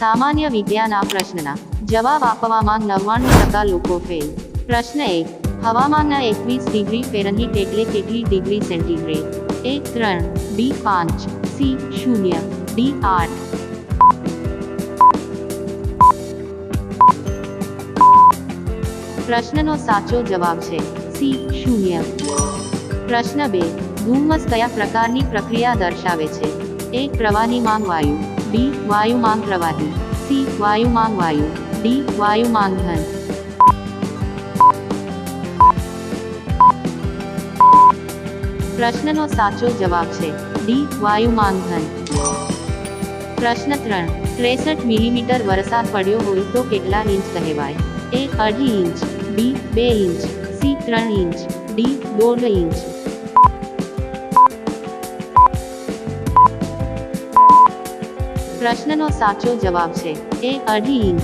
સામાન્ય આ પ્રશ્નના જવાબ આપવામાં નવ્વાણું ટકા લોકો ફેલ પ્રશ્ન એક, હવામાનના એકવીસ ડિગ્રી ફેરનહીટ એટલે કેટલી ડિગ્રી સેન્ટીગ્રેડ? એ ત્રણ બી પાંચ, સી, શૂન્ય, ડી, આઠ. પ્રશ્નનો સાચો જવાબ છે સી, શૂન્ય. પ્રશ્ન બે, ધુમ્મસ કયા પ્રકારની પ્રક્રિયા દર્શાવે છે? એ પ્રવાહીમાંગ વાયુ. બી વાયુમાંગ પ્રવાહી સી વાયુમાંગ વાયુ ડી વાયુમાંગ ઘન પ્રશ્નનો સાચો જવાબ છે ડી વાયુમાંગ ઘન પ્રશ્ન ત્રણ ત્રેસઠ મિલીમીટર વરસાદ પડ્યો હોય તો કેટલા ઇંચ કહેવાય એ અઢી ઇંચ બી બે ઇંચ સી ત્રણ ઇંચ ડી દોઢ ઇંચ પ્રશ્નનો સાચો જવાબ છે, એ અઢી ઇંચ.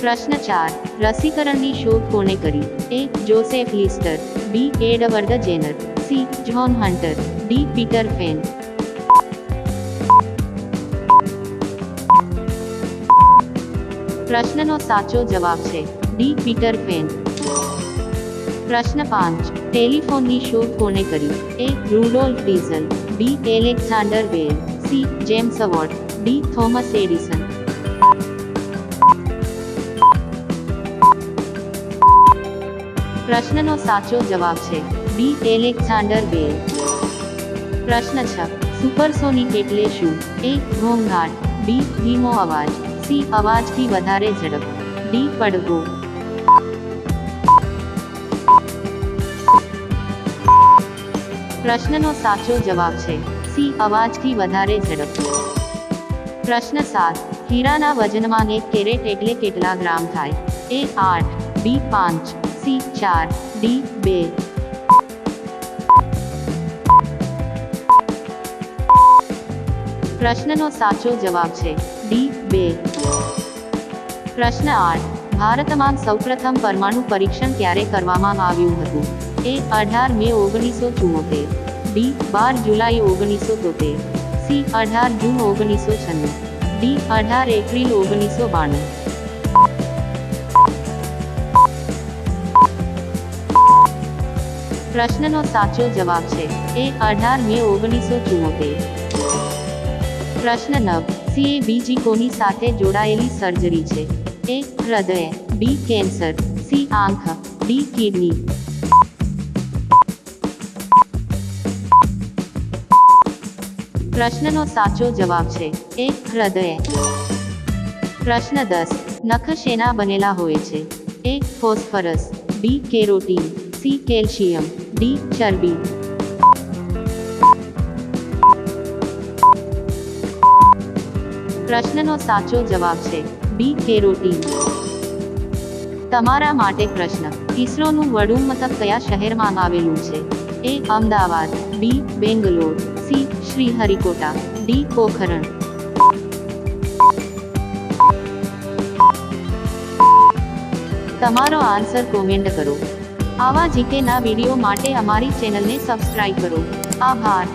પ્રશ્ન ચાર, રસીકરણની શોધ કોણે કરી? A, Joseph Lister, B, Edward Jenner, C, John Hunter, D, Peter Fenn. પ્રશ્નનો સાચો જવાબ છે, ડી, પીટર ફેન. પ્રશ્ન પાંચ, ટેલિફોનની શોધ કોણે કરી? A, Rudolf Diesel, B, Alexander Bell C. James award D. Thomas Edison. પ્રશ્નનો સાચો જવાબ છે. બી. Alexander Bell. પ્રશ્ન છ. સુપરસોનિક એટલે શું? એ. ઘોંઘાટ. બી. ધીમો અવાજ. સી. અવાજથી વધારે ઝડપ. ડી. પડઘો. પ્રશ્નનો સાચો જવાબ છે. સી અવાજથી વધારે ઝડપ પ્રશ્ન સાત. હીરાના વજનમાં એક કેરેટ એટલે કેટલા ગ્રામ થાય? એ આઠ. બી પાંચ. સી ચાર. ડી બે. પ્રશ્નનો સાચો જવાબ છે ડી બે. પ્રશ્ન આઠ. ભારતમાં સૌપ્રથમ પરમાણુ પરીક્ષણ ક્યારે કરવામાં આવ્યું હતું? એ અઢાર મે ઓગણીસો ચુમ્મોતેર બી બાર જુલાઈ ઓગણીસો તોતેર. સી અઢાર જૂન ઓગણીસો છન્નું. ડી અઢાર એપ્રિલ ઓગણીસો બાણું. પ્રશ્નનો સાચો જવાબ છે એ અઢાર મે ઓગણીસો ચુમ્મોતેર પ્રશ્ન નવ. સી એ બીજી કોની સાથે જોડાયેલી સર્જરી છે? એ હૃદય. B cancer. સી આંખ. D kidney. પ્રશ્નનો સાચો જવાબ છે. એક હૃદય. પ્રશ્ન દસ. નખ શેના બનેલા હોય છે? એક phosphorus. B carotene. C calcium. D ચરબી. પ્રશ્નનો સાચો જવાબ છે. B carotene. તમારા માટે પ્રશ્ન. ઇસરોનું વડું મથક કયા શહેરમાં આવેલું છે? A Ahmedabad. B Bangalore. C Sriharikota D Pokhran. તમારો આન્સર કોમેન્ટ કરો. આવા જીકેના વીડિયો માટે અમારી ચેનલને સબસ્ક્રાઇબ કરો. આભાર.